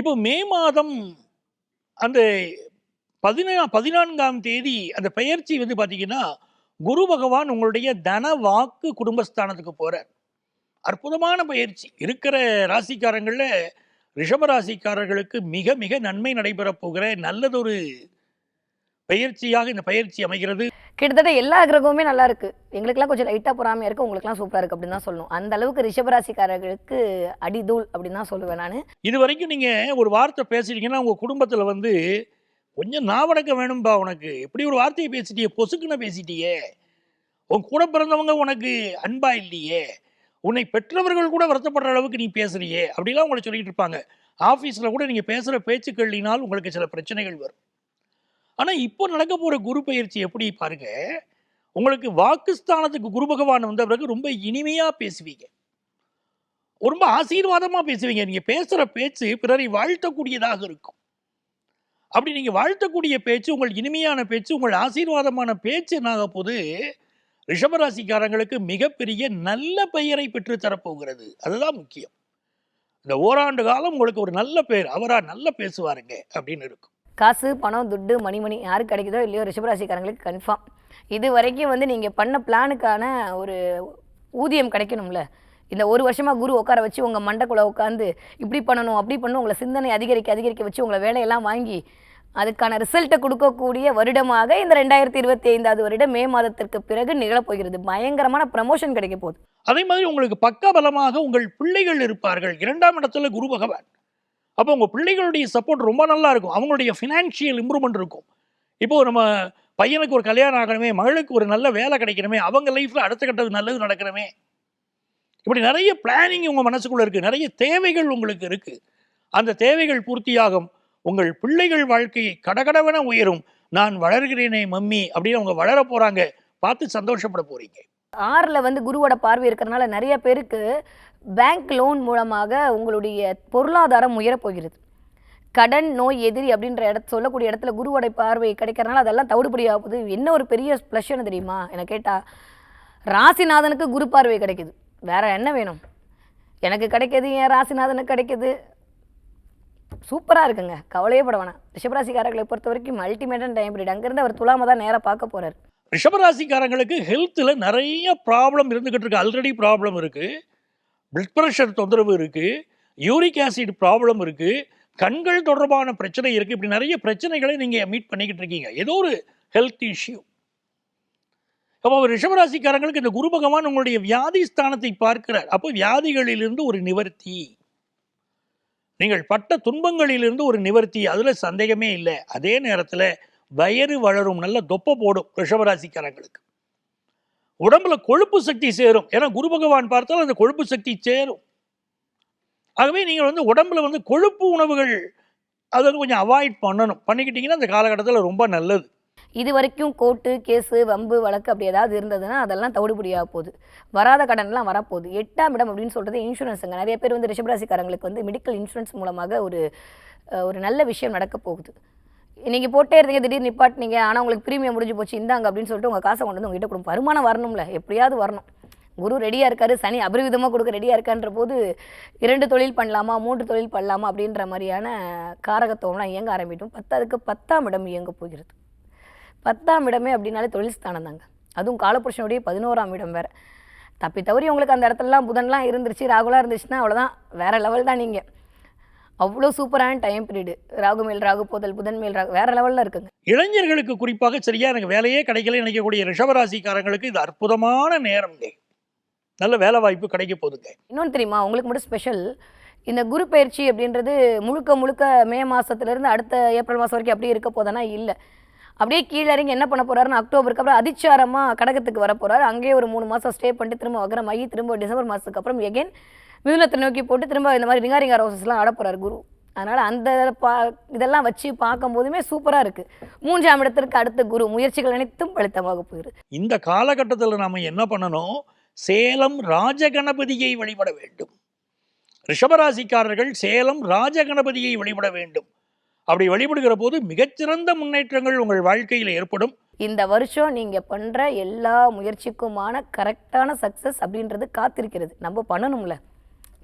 இப்போ மே மாதம் அந்த பதினா பதினான்காம் தேதி அந்த பெயர்ச்சி வந்து பார்த்தீங்கன்னா குரு பகவான் உங்களுடைய தன வாக்கு குடும்பஸ்தானத்துக்கு போகிறார் அற்புதமான பயிற்சி இருக்கிற ராசிக்காரங்களில் ரிஷப ராசிக்காரர்களுக்கு மிக மிக நன்மை நடைபெறப் போகிற நல்லதொரு பயிற்சியாக இந்த பயிற்சி அமைகிறது. கிட்டத்தட்ட எல்லா கிரகமுமே நல்லா இருக்கு. எங்களுக்கெல்லாம் கொஞ்சம் லைட்டாக பொறாமையாக இருக்கு. உங்களுக்குலாம் சூப்பராக இருக்கு அப்படின்னு தான் சொல்லணும். அந்த அளவுக்கு ரிஷபராசிக்காரர்களுக்கு அடிதூள் அப்படின்னு தான் சொல்லுவேன் நான். இது வரைக்கும் நீங்கள் ஒரு வார்த்தை பேசுறீங்கன்னா உங்கள் குடும்பத்தில் வந்து கொஞ்சம் நாவடக்க வேணும்பா உனக்கு. எப்படி ஒரு வார்த்தையை பேசிட்டியே? பொசுக்குன்னு பேசிட்டியே. உன் கூட பிறந்தவங்க உனக்கு அன்பா இல்லையே. உன்னை பெற்றவர்கள் கூட வருத்தப்படுற அளவுக்கு நீ பேசுறியே. அப்படிலாம் உங்களை சொல்லிட்டு இருப்பாங்க. ஆஃபீஸில் கூட நீங்கள் பேசுகிற பேச்சுக்கள்னால் உங்களுக்கு சில பிரச்சனைகள் வரும். ஆனால் இப்போ நடக்க போகிற குரு பயிற்சி எப்படி பாருங்க உங்களுக்கு வாக்குஸ்தானத்துக்கு குரு பகவான் வந்த பிறகு ரொம்ப இனிமையாக பேசுவீங்க. ரொம்ப ஆசீர்வாதமாக பேசுவீங்க. நீங்கள் பேசுகிற பேச்சு பிறரை வாழ்த்தக்கூடியதாக இருக்கும். அப்படி நீங்கள் வாழ்த்தக்கூடிய பேச்சு உங்கள் இனிமையான பேச்சு உங்கள் ஆசீர்வாதமான பேச்சு என்னாக போது ரிஷபராசிக்காரங்களுக்கு மிகப்பெரிய நல்ல பெயரை பெற்றுத்தரப்போகிறது அதுதான் முக்கியம். இந்த ஓராண்டு காலம் உங்களுக்கு ஒரு நல்ல பேர் அவராக நல்ல பேசுவாருங்க அப்படின்னு இருக்கும். காசு பணம் துட்டு மணிமணி யாருக்கு கிடைக்குதோ இல்லையோ ரிஷபராசிக்காரங்களுக்கு கன்ஃபார்ம் இது வரைக்கும் வந்து நீங்கள் பண்ண பிளானுக்கான ஒரு ஊதியம் கிடைக்கணும்ல. இந்த ஒரு வருஷமாக குரு உட்கார வச்சு உங்கள் மண்டக்குள்ளே உட்காந்து இப்படி பண்ணணும் அப்படி பண்ணணும் உங்களை சிந்தனை அதிகரிக்க அதிகரிக்க வச்சு உங்களை வேலையெல்லாம் வாங்கி அதுக்கான ரிசல்ட்டை கொடுக்கக்கூடிய வருடமாக இந்த ரெண்டாயிரத்தி இருபத்தி ஐந்தாவது வருடம் மே மாதத்திற்கு பிறகு நிகழப்போகிறது பயங்கரமான ப்ரமோஷன் கிடைக்க போகுது. அதே மாதிரி உங்களுக்கு பக்க பலமாக உங்கள் பிள்ளைகள் இருப்பார்கள். இரண்டாம் இடத்துல குரு பகவான். அப்போ உங்கள் பிள்ளைகளுடைய சப்போர்ட் ரொம்ப நல்லா இருக்கும். அவங்களுடைய ஃபினான்ஷியல் இம்ப்ரூவ்மெண்ட் இருக்கும். இப்போது நம்ம பையனுக்கு ஒரு கல்யாணம் ஆகணுமே மகளுக்கு ஒரு நல்ல வேலை கிடைக்கணுமே அவங்க லைஃப்பில் அடுத்த கட்டது நல்லது நடக்கணுமே. இப்படி நிறைய பிளானிங் உங்கள் மனசுக்குள்ளே இருக்குது நிறைய தேவைகள் உங்களுக்கு இருக்குது அந்த தேவைகள் பூர்த்தியாகும். உங்கள் பிள்ளைகள் வாழ்க்கை கடகடவென உயரும். நான் வளர்கிறேனே மம்மி அப்படின்னு அவங்க வளர போகிறாங்க பார்த்து சந்தோஷப்பட போகிறீங்க ஆறில் வந்து குருவோட பார்வை இருக்கிறனால நிறைய பேருக்கு பேங்க் லோன் மூலமாக உங்களுடைய பொருளாதாரம் உயரப்போகிறது. கடன் நோய் எதிரி அப்படின்ற இடத்த சொல்லக்கூடிய இடத்துல குருவோட பார்வை கிடைக்கிறனால அதெல்லாம் தவிடுபடி ஆகுது என்ன ஒரு பெரிய ப்ளஷ்னு தெரியுமா? என கேட்டால் ராசிநாதனுக்கு குரு பார்வை கிடைக்குது. வேற என்ன வேணும்? எனக்கு கிடைக்கிது என் ராசிநாதனுக்கு கிடைக்கிது. சூப்பராக இருக்குங்க. கவலையே பட வேணாம். ரிஷபராசிக்காரர்களை பொறுத்த வரைக்கும் அல்டிமேட்டன் டைம் பீரியட் அங்கேருந்து அவர் துலாம தான் நேராக பார்க்க போகிறார் ரிஷபராசிக்காரங்களுக்கு ஹெல்த்தில் நிறைய ப்ராப்ளம் இருந்துக்கிட்டு இருக்கு. ஆல்ரெடி ப்ராப்ளம் இருக்குது பிளட் ப்ரெஷர் தொந்தரவு இருக்குது யூரிக் ஆசிட் ப்ராப்ளம் இருக்குது கண்கள் தொடர்பான பிரச்சனை இருக்குது இப்படி நிறைய பிரச்சனைகளை நீங்கள் மீட் பண்ணிக்கிட்டு இருக்கீங்க. ஏதோ ஒரு ஹெல்த் இஷ்யூ அப்போ ரிஷபராசிக்காரங்களுக்கு இந்த குரு பகவான் உங்களுடைய வியாதி ஸ்தானத்தை பார்க்கிறார். அப்போ வியாதிகளிலிருந்து ஒரு நிவர்த்தி. நீங்கள் பட்ட துன்பங்களிலிருந்து ஒரு நிவர்த்தி. அதில் சந்தேகமே இல்லை. அதே நேரத்தில் வயறு வளரும். நல்ல தொப்பை போடும் ரிஷபராசிக்காரங்களுக்கு. உடம்புல கொழுப்பு சக்தி சேரும். ஏன்னா குரு பகவான் பார்த்தால் அந்த கொழுப்பு சக்தி சேரும். ஆகவே நீங்கள் வந்து உடம்புல வந்து கொழுப்பு உணவுகள் அதை வந்து கொஞ்சம் அவாய்ட் பண்ணணும். பண்ணிக்கிட்டீங்கன்னா அந்த காலகட்டத்தில் ரொம்ப நல்லது. இது வரைக்கும் கோர்ட்டு கேஸு வம்பு வழக்கு அப்படி ஏதாவது இருந்ததுன்னா அதெல்லாம் தவிடுபடியாக போகுது. வராத கடன்லாம் வரப்போகுது. எட்டாம் இடம் அப்படின்னு சொல்கிறது இன்சூரன்ஸுங்க நிறைய பேர் வந்து ரிஷபராசிக்காரங்களுக்கு வந்து மெடிக்கல் இன்சூரன்ஸ் மூலமாக ஒரு ஒரு நல்ல விஷயம் நடக்க போகுது. நீங்கள் போட்டே இருந்தீங்க திடீர்னு நிப்பாட்டினீங்க ஆனால் உங்களுக்கு ப்ரீமியம் முடிஞ்சு போச்சு இந்தாங்க அப்படின்னு சொல்லிட்டு உங்கள் காசை கொண்டு வந்து உங்ககிட்ட கொடுக்கும் வருமானம் வரணும்ல எப்படியாவது வரணும். குரு ரெடியாக இருக்காரு சனி அபரிவிதமாக கொடுக்க ரெடியாக இருக்கான்ற போது இரண்டு தொழில் பண்ணலாமா மூன்று தொழில் பண்ணலாமா அப்படின்ற மாதிரியான காரகத்துவம்லாம் இயங்க ஆரம்பிட்டோம் பத்தாவதுக்கு பத்தாம் இடம் இயங்க போகிறது. பத்தாம் இடமே அப்படின்னாலே தொழில் ஸ்தானம் தாங்க. அதுவும் காலபுருஷனுடைய பதினோராம் இடம் வேறு. தப்பி தவறி உங்களுக்கு அந்த இடத்துலலாம் புதன்லாம் இருந்துருச்சு ராகுலாம் இருந்துச்சுன்னா அவ்வளோதான் வேறு லெவல் தான் நீங்கள் அவ்வளோ சூப்பரான டைம் பீரியடு ராகு மேல் ராகு போதல் புதன் மேல் ராகு வேற லெவலில் இருக்குங்க. இளைஞர்களுக்கு குறிப்பாக சரியா எனக்கு வேலையே கிடைக்கல நினைக்கக்கூடிய ரிஷபராசிக்காரங்களுக்கு இது அற்புதமான நேரம்ங்க. நல்ல வேலை வாய்ப்பு கிடைக்க போகுதுங்க. இன்னொன்று தெரியுமா? உங்களுக்கு மட்டும் ஸ்பெஷல் இந்த குரு பயிற்சி அப்படின்றது முழுக்க முழுக்க மே மாதத்துலேருந்து அடுத்த ஏப்ரல் மாதம் வரைக்கும் அப்படியே இருக்க போதானா இல்லை. அப்படியே கீழே இறங்கி என்ன பண்ண போறாருன்னு அக்டோபருக்கு அப்புறம் அதிச்சாரமாக கடகத்துக்கு வர போறாரு. அங்கேயே ஒரு மூணு மாதம் ஸ்டே பண்ணிட்டு திரும்ப வகரமாகி திரும்ப டிசம்பர் மாதத்துக்கு அப்புறம் எகைன் மிதுனத்தை நோக்கி போட்டு திரும்ப இந்த மாதிரி ரிங்காரிங்கா ரோசஸ்லாம் ஆட குரு. அதனால் அந்த பா இதெல்லாம் வச்சு பார்க்கும்போதுமே சூப்பராக இருக்குது மூன்றாம் இடத்திற்கு அடுத்த குரு முயற்சிகள் அனைத்தும் பலித்தமாக போயிரு. இந்த காலகட்டத்தில் நாம என்ன பண்ணணும்? சேலம் ராஜகணபதியை வழிபட வேண்டும். ரிஷபராசிக்காரர்கள் சேலம் ராஜகணபதியை வழிபட வேண்டும். அப்படி வழிபடுகிற போது மிகச்சிறந்த முன்னேற்றங்கள் உங்கள் வாழ்க்கையில் ஏற்படும். இந்த வருஷம் நீங்கள் பண்ணுற எல்லா முயற்சிக்குமான கரெக்டான சக்ஸஸ் அப்படின்றது காத்திருக்கிறது. நம்ம பண்ணணும்ல.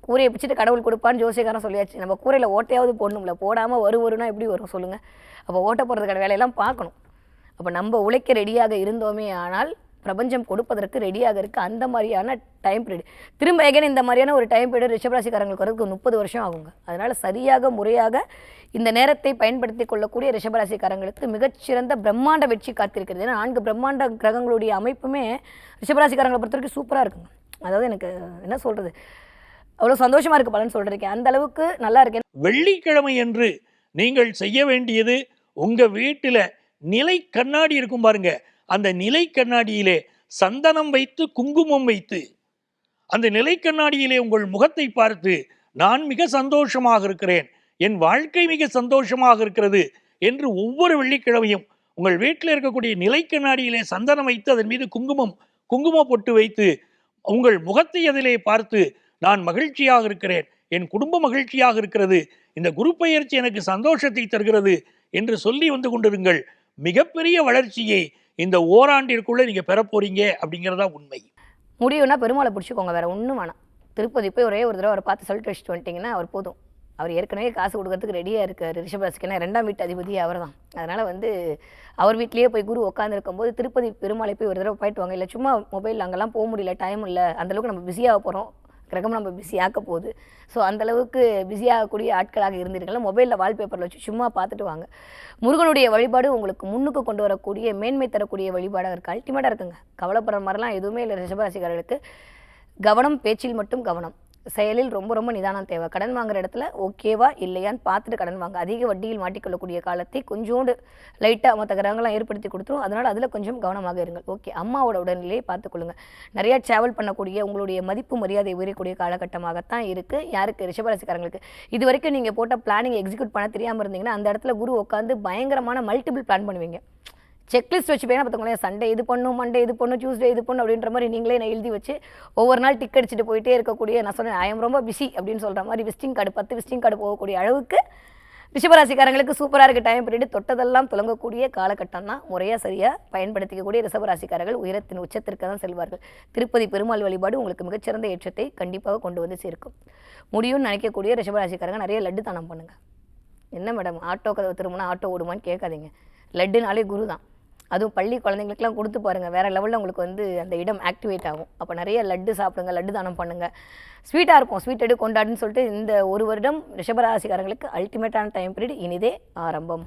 கூரையை பிடிச்சிட்டு கடவுள் கொடுப்பான்னு ஜோசியக்காரன் சொல்லியாச்சு. நம்ம கூரையில் ஓட்டையாவது போடணும்ல. போடாமல் வரும் வரும்னா எப்படி வரும் சொல்லுங்கள் அப்போ ஓட்ட போகிறதுக்கான வேலையெல்லாம் பார்க்கணும். அப்போ நம்ம உழைக்க ரெடியாக இருந்தோமே ஆனால் பிரபஞ்சம் கொடுப்பதற்கு ரெடியாக இருக்குது அந்த மாதிரியான டைம் பீரியட் திரும்ப ஏகன் இந்த மாதிரியான ஒரு டைம் பீரியட் ரிஷபராசிக்காரங்களுக்கு வரதுக்கு முப்பது வருஷம் ஆகுங்க. அதனால் சரியாக முறையாக இந்த நேரத்தை பயன்படுத்தி கொள்ளக்கூடிய ரிஷபராசிக்காரங்களுக்கு மிகச்சிறந்த பிரம்மாண்ட வெற்றி காத்திருக்கிறது. ஏன்னா நான்கு பிரம்மாண்ட கிரகங்களுடைய அமைப்புமே ரிஷபராசிக்காரங்களை பொறுத்த வரைக்கும் சூப்பராக இருக்குங்க. அதாவது எனக்கு என்ன சொல்கிறது அவ்வளோ சந்தோஷமாக இருக்கு பலன் சொல்கிறேன் அந்த அளவுக்கு நல்லா இருக்கேன். வெள்ளிக்கிழமை என்று நீங்கள் செய்ய வேண்டியது உங்க வீட்டில் நிலை கண்ணாடி இருக்கும் பாருங்க. அந்த நிலை கண்ணாடியிலே சந்தனம் வைத்து குங்குமம் வைத்து அந்த நிலை கண்ணாடியிலே உங்கள் முகத்தை பார்த்து நான் மிக சந்தோஷமாக இருக்கிறேன். என் வாழ்க்கை மிக சந்தோஷமாக இருக்கிறது என்று ஒவ்வொரு வெள்ளிக்கிழமையும் உங்கள் வீட்டில் இருக்கக்கூடிய நிலை கண்ணாடியிலே சந்தனம் வைத்து அதன் மீது குங்குமம் குங்கும பொட்டு வைத்து உங்கள் முகத்தை அதிலே பார்த்து நான் மகிழ்ச்சியாக இருக்கிறேன். என் குடும்ப மகிழ்ச்சியாக இருக்கிறது. இந்த குரு பயிற்சி எனக்கு சந்தோஷத்தை தருகிறது என்று சொல்லி வந்து கொண்டிருங்கள். மிகப்பெரிய வளர்ச்சியை இந்த ஓராண்டிற்குள்ளே நீங்கள் பெறப் போறீங்க அப்படிங்கிறதா உண்மை. முடியும்னா பெருமாளை பிடிச்சிக்கோங்க. வேற ஒன்றும் வேணாம். திருப்பதி போய் ஒரே ஒரு தடவை அவரை பார்த்து சொல்லிட்டு வச்சுட்டு வந்துட்டிங்கன்னா அவர் போதும். அவர் ஏற்கனவே காசு கொடுக்கறதுக்கு ரெடியாக இருக்கார். ரிஷபராசிக்கு ஏன்னா ரெண்டாம் வீட்டு அதிபதி அவர் தான். அதனால் வந்து அவர் வீட்லேயே போய் குரு உட்காந்துருக்கும் போது திருப்பதி பெருமாளை போய் ஒரு தடவை போயிட்டு வாங்க. இல்லை சும்மா மொபைல் அங்கெல்லாம் போக முடியல டைம் இல்லை. அந்தளவுக்கு நம்ம பிஸியாக போகிறோம் கிரகம் நம்ம பிஸியாக்க போகுது. ஸோ அந்தளவுக்கு பிஸியாகக்கூடிய ஆட்களாக இருந்தீர்கள் மொபைலில் வால்பேப்பரில் வச்சு சும்மா பார்த்துட்டு வாங்க. முருகனுடைய வழிபாடு உங்களுக்கு முன்னுக்கு கொண்டு வரக்கூடிய மேன்மை தரக்கூடிய வழிபாடாக இருக்குது அல்டிமேட்டாக இருக்குங்க. கவலைப்படுற மாதிரிலாம் எதுவுமே இல்லை ரிஷபராசிக்காரர்களுக்கு. கவனம் பேச்சில் மட்டும் கவனம். செயலில் ரொம்ப ரொம்ப நிதானம் தேவை. கடன் வாங்குற இடத்துல ஓகேவா இல்லையான்னு பார்த்துட்டு கடன் வாங்க. அதிக வட்டியில் மாட்டிக்கொள்ளக்கூடிய காலத்தை கொஞ்சோண்டு லைட்டாக மற்ற கிரகங்களாம் ஏற்படுத்தி கொடுத்துரும். அதனால் அதில் கொஞ்சம் கவனமாக இருங்கள். ஓகே. அம்மாவோட உடல்நிலையை பார்த்துக்கொள்ளுங்க நிறையா ட்ராவல் பண்ணக்கூடிய உங்களுடைய மதிப்பு மரியாதை உயரக்கூடிய காலகட்டமாகத்தான் இருக்குது யாருக்கு? ரிஷபராசிக்காரங்களுக்கு. இது வரைக்கும் நீங்கள் போட்ட பிளானிங் எக்ஸிக்யூட் பண்ண தெரியாமல் இருந்தீங்கன்னா அந்த இடத்துல குரு உட்காந்து பயங்கரமான மல்டிபிள் பிளான் பண்ணுவீங்க. செக்லிஸ்ட் போய் பார்த்துக்கோங்களேன் சண்டே இது பண்ணும் மண்டே இது பண்ணும் டியூஸ்டே இது பண்ணும் அப்படின்ற மாதிரி நீங்களே நான் எழுதி வச்சு ஒவ்வொரு நாள் டிக் அடிச்சுட்டு போயிட்டே இருக்கக்கூடிய நான் சொன்னேன் ஐ ரொம்ப பிஸி அப்படின்னு சொல்கிற மாதிரி விசிட்டிங் கார்டு பத்து விசிட்டிங் கார்டு போகக்கூடிய அளவுக்கு ரிஷபராசிக்காரங்களுக்கு சூப்பராக இருக்க. டைம் பீரியட் தொட்டதெல்லாம் துலங்கக்கூடிய காலகட்டம் தான். முறையாக சரியாக பயன்படுத்திக்கக்கூடிய ரிஷபராசிக்காரர்கள் உயரத்தின் உச்சத்திற்கு தான் செல்வார்கள். திருப்பதி பெருமாள் வழிபாடு உங்களுக்கு மிகச்சிறந்த ஏற்றத்தை கண்டிப்பாக கொண்டு வந்து சேர்க்கும். முடியும்னு நினைக்கக்கூடிய ரிஷபராசிக்காரங்க நிறைய லட்டு தானம் பண்ணுங்கள் என்ன மேடம் ஆட்டோ கதவு திரும்பினா ஆட்டோ ஓடுமான்னு கேட்காதீங்க. லட்டுனாலே குரு தான் அதுவும் பள்ளி குழந்தைங்களுக்குலாம் கொடுத்து பாருங்கள் வேறு லெவலில் உங்களுக்கு வந்து அந்த இடம் ஆக்டிவேட் ஆகும். அப்போ நிறைய லட்டு சாப்பிடுங்க லட்டு தானம் பண்ணுங்கள் ஸ்வீட்டாக இருக்கும். ஸ்வீட் எடு கொண்டாடுன்னு சொல்லிட்டு இந்த ஒரு வருடம் ரிஷபராசிக்காரங்களுக்கு அல்டிமேட்டான டைம் பீரியட் இனிதே ஆரம்பம்.